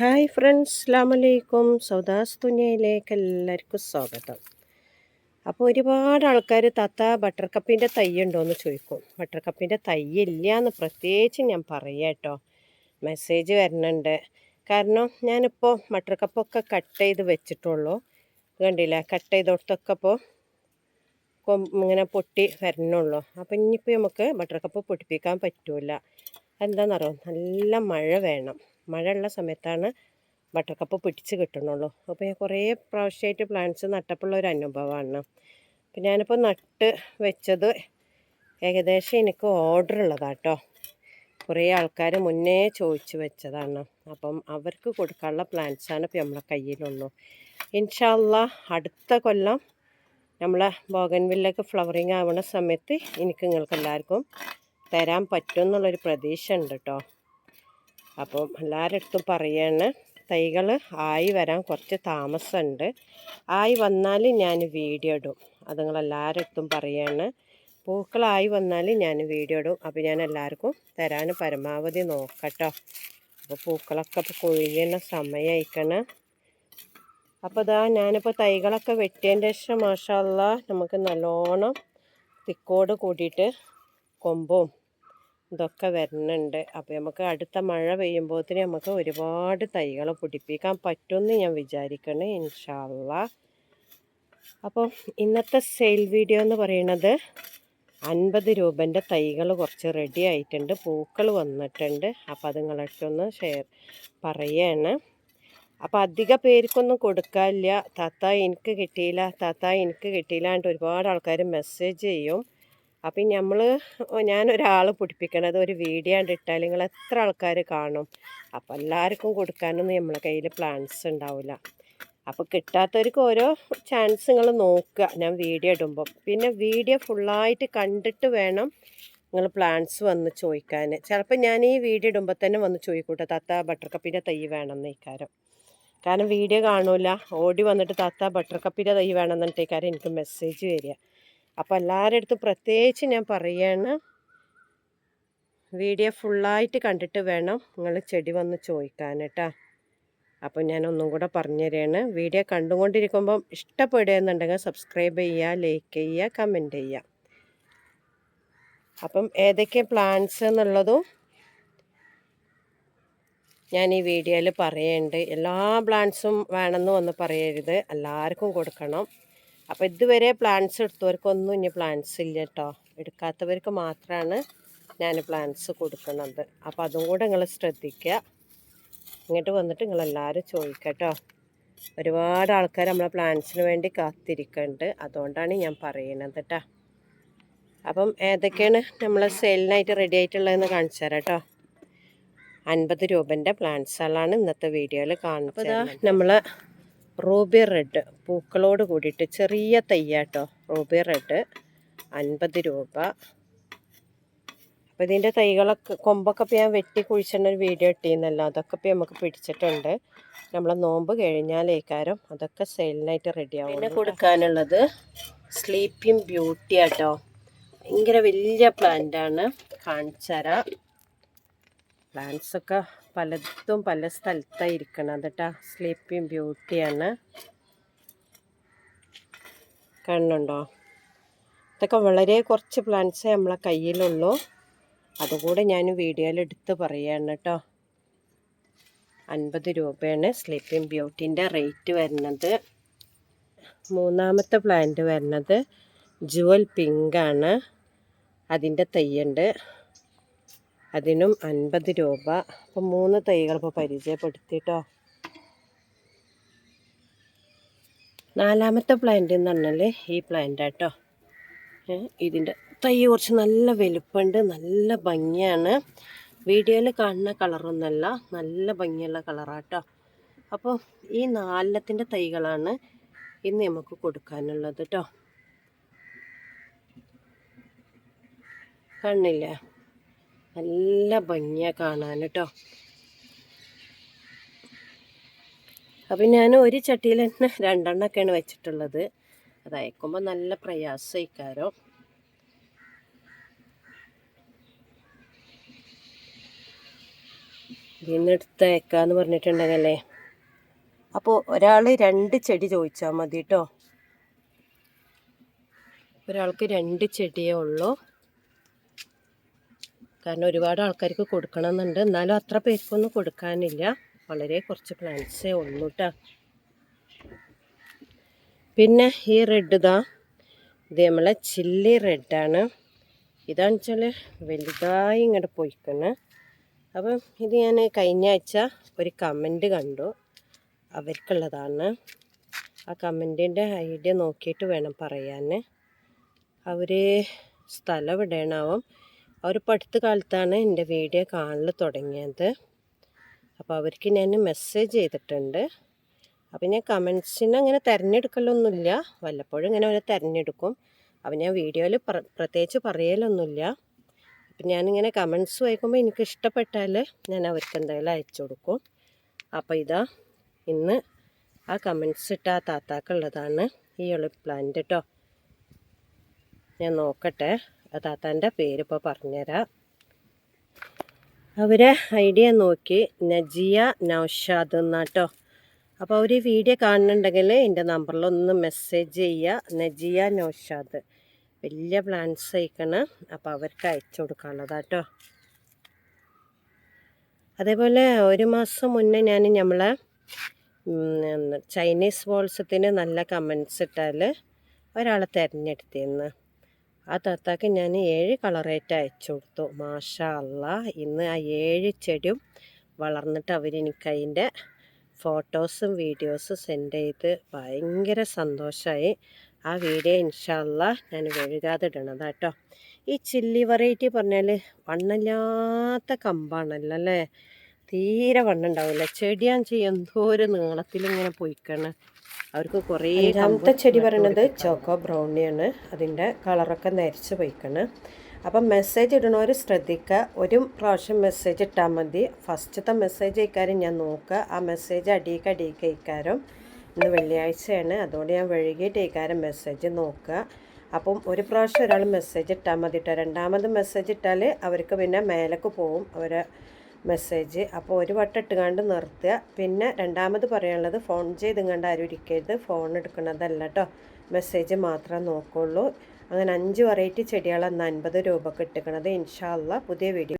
Hi friends അസ്ലാമലൈക്കും സൗദാസ് തുനിയയിലേക്ക് എല്ലാവർക്കും സ്വാഗതം. അപ്പോൾ ഒരുപാട് ആൾക്കാർ തത്ത ബട്ടർ കപ്പിന്റെ തൈ ഉണ്ടോ എന്ന് ചോദിക്കും. ബട്ടർ കപ്പിന്റെ തൈ ഇല്ല എന്ന് പ്രത്യേകിച്ച് ഞാൻ പറയാം കേട്ടോ. മെസ്സേജ് വരുന്നുണ്ട്. കാരണം ഞാനിപ്പോൾ ബട്ടർ കപ്പൊക്കെ കട്ട് ചെയ്ത് വെച്ചിട്ടുള്ളൂ. കണ്ടില്ല? കട്ട് ചെയ്തോടത്തൊക്കെ ഇപ്പോൾ ഇങ്ങനെ പൊട്ടി വരണുള്ളൂ. അപ്പോൾ ഇനിയിപ്പോൾ നമുക്ക് ബട്ടർ കപ്പ് പൊട്ടിപ്പിക്കാൻ പറ്റില്ല എന്താണെന്നറിയോ നല്ല മഴ വേണം. മഴയുള്ള സമയത്താണ് ബട്ടർ കപ്പ് പിടിച്ച് കിട്ടണുള്ളൂ. അപ്പോൾ ഞാൻ കുറേ പ്രാവശ്യമായിട്ട് പ്ലാന്റ്സ് നട്ടപ്പുള്ള ഒരു അനുഭവമാണ് അപ്പം ഞാനിപ്പോൾ നട്ട് വെച്ചത് ഏകദേശം എനിക്ക് ഓർഡർ ഉള്ളതാട്ടോ. കുറേ ആൾക്കാർ മുന്നേ ചോദിച്ചു വെച്ചതാണ്. അപ്പം അവർക്ക് കൊടുക്കാനുള്ള പ്ലാന്റ്സാണ് ഇപ്പോൾ നമ്മളെ കയ്യിലുള്ളൂ. ഇൻഷാല്ല അടുത്ത കൊല്ലം നമ്മളെ ബോഗൻവില്ലൊക്കെ ഫ്ലവറിങ് ആവുന്ന സമയത്ത് എനിക്ക് നിങ്ങൾക്ക് എല്ലാവർക്കും തരാൻ പറ്റും എന്നുള്ളൊരു പ്രതീക്ഷ ഉണ്ട് കേട്ടോ അപ്പം എല്ലാവരുടെ അടുത്തും പറയാണ് തൈകൾ ആയി വരാൻ കുറച്ച് താമസമുണ്ട്. ആയി വന്നാൽ ഞാൻ വീഡിയോ ഇടും. അത് അടുത്തും പറയാണ്. പൂക്കളായി വന്നാൽ ഞാൻ വീഡിയോ ഇടും. അപ്പോൾ ഞാൻ എല്ലാവർക്കും തരാൻ പരമാവധി നോക്കട്ടോ. അപ്പോൾ പൂക്കളൊക്കെ ഇപ്പോൾ കൊഴിയുന്ന സമയമായിക്കണം അപ്പോൾ ഇതാ ഞാനിപ്പോൾ തൈകളൊക്കെ വെട്ടിയതിന്റെ ശേഷം മാഷല്ല നമുക്ക് നല്ലോണം തിക്കോട് കൂടിയിട്ട് കൊമ്പും ഇതൊക്കെ വരുന്നുണ്ട്. അപ്പോൾ നമുക്ക് അടുത്ത മഴ പെയ്യുമ്പോഴത്തേന് നമുക്ക് ഒരുപാട് തൈകൾ പിടിപ്പിക്കാൻ പറ്റുമെന്ന് ഞാൻ വിചാരിക്കണേ ഇൻഷാല്ല അപ്പോൾ ഇന്നത്തെ സെയിൽ വീഡിയോ എന്ന് പറയുന്നത് അൻപത് രൂപന്റെ തൈകൾ കുറച്ച് റെഡി ആയിട്ടുണ്ട് പൂക്കൾ വന്നിട്ടുണ്ട്. അപ്പോൾ അത് നിങ്ങളടുത്തൊന്ന് ഷെയർ പറയാണ്. അപ്പോൾ അധിക പേർക്കൊന്നും കൊടുക്കാനില്ല. താത്ത എനിക്ക് കിട്ടിയില്ല താത്ത എനിക്ക് കിട്ടിയില്ല എന്നിട്ട് ഒരുപാട് ആൾക്കാർ മെസ്സേജ് ചെയ്യും. അപ്പം നമ്മൾ ഞാനൊരാൾ പിടിപ്പിക്കണത് ഒരു വീഡിയോ ഇട്ടാൽ നിങ്ങൾ എത്ര ആൾക്കാർ കാണും? അപ്പം എല്ലാവർക്കും കൊടുക്കാനൊന്നും നമ്മളെ കയ്യിൽ പ്ലാൻസ് ഉണ്ടാവില്ല അപ്പോൾ കിട്ടാത്തവർക്ക് ഓരോ ചാൻസ് നിങ്ങൾ നോക്കുക ഞാൻ വീഡിയോ ഇടുമ്പോൾ പിന്നെ വീഡിയോ ഫുള്ളായിട്ട് കണ്ടിട്ട് വേണം നിങ്ങൾ പ്ലാൻസ് വന്ന് ചോദിക്കാൻ ചിലപ്പോൾ ഞാൻ ഈ വീഡിയോ ഇടുമ്പോൾ തന്നെ വന്ന് ചോദിക്കൂട്ടെ തത്ത ബട്ടർ കപ്പിന്റെ തൈ വേണം ഇക്കാരം കാരണം വീഡിയോ കാണൂല ഓടി വന്നിട്ട് തത്ത ബട്ടർ കപ്പിന്റെ തൈ വേണം എന്നിട്ടേക്കാരം എനിക്ക് മെസ്സേജ് വരിക. അപ്പോൾ എല്ലാവരുടെ അടുത്ത് പ്രത്യേകിച്ച് ഞാൻ പറയുകയാണ് വീഡിയോ ഫുള്ളായിട്ട് കണ്ടിട്ട് വേണം നിങ്ങൾ ചെടി വന്ന് ചോദിക്കാൻ കേട്ടോ. അപ്പോൾ ഞാൻ ഒന്നും കൂടെ പറഞ്ഞു തരികയാണ് വീഡിയോ കണ്ടുകൊണ്ടിരിക്കുമ്പം ഇഷ്ടപ്പെടുകയെന്നുണ്ടെങ്കിൽ സബ്സ്ക്രൈബ് ചെയ്യുക ലൈക്ക് ചെയ്യുക കമന്റ് ചെയ്യുക. അപ്പം ഏതൊക്കെ പ്ലാന്റ്സ് എന്നുള്ളതും ഞാൻ ഈ വീഡിയോയിൽ പറയുന്നുണ്ട് എല്ലാ പ്ലാന്റ്സും വേണമെന്ന് വന്ന് പറയരുത്. എല്ലാവർക്കും കൊടുക്കണം. അപ്പോൾ ഇതുവരെ പ്ലാന്റ്സ് എടുത്തവർക്കൊന്നും ഇനി പ്ലാന്റ്സ് ഇല്ല കേട്ടോ എടുക്കാത്തവർക്ക് മാത്രമാണ് ഞാൻ പ്ലാന്റ്സ് കൊടുക്കുന്നത് അപ്പോൾ അതും കൂടെ നിങ്ങൾ ശ്രദ്ധിക്കുക ഇങ്ങോട്ട് വന്നിട്ട് നിങ്ങളെല്ലാവരും ചോദിക്കട്ടോ ഒരുപാട് ആൾക്കാർ നമ്മളെ പ്ലാന്റ്സിന് വേണ്ടി കാത്തിരിക്കുന്നുണ്ട് അതുകൊണ്ടാണ് ഞാൻ പറയുന്നത് കേട്ടോ അപ്പം ഏതൊക്കെയാണ് നമ്മൾ സെയിലിനായിട്ട് റെഡി ആയിട്ടുള്ളതെന്ന് കാണിച്ചു തരാം കേട്ടോ അൻപത് രൂപന്റെ പ്ലാന്റ്സുകളാണ് ഇന്നത്തെ വീഡിയോയിൽ കാണുന്നത് നമ്മൾ റൂബി റെഡ് പൂക്കളോട് കൂടിയിട്ട് ചെറിയ തയ്യാട്ടോ. റൂബി റെഡ് അൻപത് രൂപ. അപ്പോൾ ഇതിന്റെ തൈകളൊക്കെ കൊമ്പൊക്കെ ഇപ്പോൾ ഞാൻ വെട്ടി കുഴിച്ചിട്ട് ഒരു വീഡിയോ ഇട്ടിരുന്നല്ലോ അതൊക്കെ ഇപ്പോൾ നമുക്ക് പിടിച്ചിട്ടുണ്ട്. നമ്മളെ നോമ്പ് കഴിഞ്ഞാലേക്കാരം അതൊക്കെ സെയിലിനായിട്ട് റെഡിയാവും പിന്നെ കൊടുക്കാനുള്ളത് സ്ലീപ്പിംഗ് ബ്യൂട്ടി ആട്ടോ. ഭയങ്കര വലിയ പ്ലാന്റാണ് കാണിച്ചരാ പ്ലാന്റ്സൊക്കെ പലതും പല സ്ഥലത്തായിരിക്കണം. കേട്ടോ സ്ലീപ്പിംഗ് ബ്യൂട്ടിയാണ് കാണുന്നുണ്ടോ ഇതൊക്കെ വളരെ കുറച്ച് പ്ലാന്റ്സേ നമ്മളെ കയ്യിലുള്ളൂ. അതുകൂടെ ഞാൻ വീഡിയോയിൽ എടുത്ത് പറയുകയാണ് കേട്ടോ അൻപത് രൂപയാണ് സ്ലീപ്പിംഗ് ബ്യൂട്ടിന്റെ റേറ്റ് വരുന്നത്. മൂന്നാമത്തെ പ്ലാന്റ് വരുന്നത് ജുവൽ പിങ്കാണ് അതിന്റെ തയ്യുണ്ട്. അതിനും അൻപത് രൂപ. അപ്പം മൂന്ന് തൈകൾ ഇപ്പോൾ പരിചയപ്പെടുത്തിട്ടോ. നാലാമത്തെ പ്ലാന്റ് എന്ന് പറഞ്ഞാൽ ഈ പ്ലാന്റ് ആട്ടോ ഇതിന്റെ തൈ കുറച്ച് നല്ല വലുപ്പമുണ്ട് നല്ല ഭംഗിയാണ്. വീഡിയോയിൽ കാണുന്ന കളറൊന്നല്ല നല്ല ഭംഗിയുള്ള കളറാട്ടോ അപ്പോൾ ഈ നാലത്തിന്റെ തൈകളാണ് ഇന്ന് നമുക്ക് കൊടുക്കാനുള്ളത് കേട്ടോ കണ്ണില്ലേ? നല്ല ഭംഗിയാണ് കാണാൻ കേട്ടോ. അപ്പം ഞാൻ ഒരു ചട്ടിയിൽ തന്നെ രണ്ടെണ്ണമൊക്കെയാണ് വെച്ചിട്ടുള്ളത്. അത് അയക്കുമ്പോൾ നല്ല പ്രയാസമായിക്കാരോ. ഇതിന്ന് എടുത്തയക്കാന്ന് പറഞ്ഞിട്ടുണ്ടെങ്കിലേ. അപ്പോ ഒരാൾ രണ്ട് ചെടി ചോദിച്ചാൽ മതി കേട്ടോ. ഒരാൾക്ക് രണ്ട് ചെടിയേ ഉള്ളൂ. കാരണം ഒരുപാട് ആൾക്കാർക്ക് കൊടുക്കണമെന്നുണ്ട്. എന്നാലും അത്ര പേർക്കൊന്നും കൊടുക്കാനില്ല. വളരെ കുറച്ച് പ്ലാന്റ്സേ ഉള്ളൂ കേട്ടോ പിന്നെ ഈ റെഡ് ഇതാ. ഇത് നമ്മളെ ചില്ലി റെഡാണ് ഇതാണെന്ന് വെച്ചാൽ വലുതായി ഇങ്ങോട്ട് പോയിക്കണ്. അപ്പം ഇത് ഞാൻ കഴിഞ്ഞ ആഴ്ച ഒരു കമന്റ് കണ്ടു. അവർക്കുള്ളതാണ്. ആ കമന്റിന്റെ ഐഡിയ നോക്കിയിട്ട് വേണം പറയാൻ അവർ സ്ഥലം എവിടെയാണാവും അവർ അടുത്ത കാലത്താണ് എന്റെ വീഡിയോ കാണൽ തുടങ്ങിയത്. അപ്പോൾ അവർക്ക് ഞാൻ മെസ്സേജ് ചെയ്തിട്ടുണ്ട്. അപ്പോൾ ഞാൻ കമൻസിന് അങ്ങനെ തിരഞ്ഞെടുക്കലൊന്നുമില്ല. വല്ലപ്പോഴും ഇങ്ങനെ അവരെ തിരഞ്ഞെടുക്കും. അപ്പോൾ ഞാൻ വീഡിയോയിൽ പ്രത്യേകിച്ച് പറയലൊന്നുമില്ല. അപ്പം ഞാനിങ്ങനെ കമൻസ് വായിക്കുമ്പോൾ എനിക്ക് ഇഷ്ടപ്പെട്ടാൽ ഞാൻ അവർക്ക് എന്തായാലും അയച്ചു കൊടുക്കും. അപ്പോൾ ഇതാ ഇന്ന് ആ കമൻസ് ഇട്ട ആ താത്താക്കുള്ളതാണ് ഈ ഒളി പ്ലാന്റ് കേട്ടോ ഞാൻ നോക്കട്ടെ. താത്താന്റെ പേരിപ്പോൾ പറഞ്ഞുതരാം. അവരെ ഐഡിയ നോക്കി നജിയ നൗഷാദ് എന്നാട്ടോ. അപ്പോൾ അവർ വീഡിയോ കാണുന്നുണ്ടെങ്കിൽ എന്റെ നമ്പറിലൊന്ന് മെസ്സേജ് ചെയ്യുക നജിയ നൗഷാദ്. വലിയ പ്ലാൻസ് അയക്കണം അപ്പോൾ അവർക്ക് അയച്ചു കൊടുക്കാനുള്ളതാട്ടോ. അതേപോലെ ഒരു മാസം മുന്നേ ഞാൻ നമ്മളെ ചൈനീസ് ബോൾസത്തിന് നല്ല കമൻസ് ഇട്ടാൽ ഒരാളെ തിരഞ്ഞെടുത്തിരുന്നു. ആ താത്താക്ക് ഞാൻ ഏഴ് കളറേറ്റ് അയച്ചു കൊടുത്തു. മാഷാ അല്ല ഇന്ന് ആ ഏഴ് ചെടിയും വളർന്നിട്ട് അവരെനിക്ക് അതിന്റെ ഫോട്ടോസും വീഡിയോസും സെൻഡ് ചെയ്ത് ഭയങ്കര സന്തോഷമായി ആ വീഡിയോ ഇൻഷാല്ല ഞാൻ വെഴുകാതെ ഇടണതാ കേട്ടോ ഈ ചില്ലി വെറൈറ്റി പറഞ്ഞാൽ വണ്ണമില്ലാത്ത കമ്പാണല്ലോ അല്ലേ തീരെ വണ്ണുണ്ടാവില്ല ചെടിയാൻ ചെയ്യും എന്തോ ഒരു നീളത്തിൽ ഇങ്ങനെ പോയിക്കാണ്. അവർക്ക് കുറേ രണ്ടാമത്തെ ചെടി പറയണത് ചോക്കോ ബ്രൗണിയാണ് അതിന്റെ കളറൊക്കെ നരച്ച് പോയിക്കാണ്. അപ്പം മെസ്സേജ് ഇടണവർ ശ്രദ്ധിക്കുക ഒരു പ്രാവശ്യം മെസ്സേജ് ഇട്ടാൽ മതി. ഫസ്റ്റത്തെ മെസ്സേജ് അയക്കാരും ഞാൻ നോക്കുക ആ മെസ്സേജ് അടിയിക്ക് അടിയിക്ക് അയക്കാരും. ഇന്ന് വെള്ളിയാഴ്ചയാണ്. അതുകൊണ്ട് ഞാൻ വഴുകിയിട്ട് അയക്കാരും മെസ്സേജ് നോക്കുക അപ്പം ഒരു പ്രാവശ്യം ഒരാൾ മെസ്സേജ് ഇട്ടാൽ മതി കേട്ടോ രണ്ടാമത് മെസ്സേജ് ഇട്ടാൽ അവർക്ക് പിന്നെ മേലേക്ക് പോവും. അവരെ മെസ്സേജ് അപ്പോൾ ഒരു വട്ടം ഇട്ടുകൊണ്ട് നിർത്തുക. പിന്നെ രണ്ടാമത് പറയാനുള്ളത് ഫോൺ ചെയ്ത് കണ്ട് ആരും ഇരിക്കരുത് ഫോൺ എടുക്കുന്നതല്ല കേട്ടോ മെസ്സേജ് മാത്രമേ നോക്കുള്ളൂ. അങ്ങനെ അഞ്ച് വെറൈറ്റി ചെടികളാണ് അൻപത് രൂപക്ക് ഇട്ടിക്കണത് ഇൻഷാല്ല പുതിയ വീഡിയോ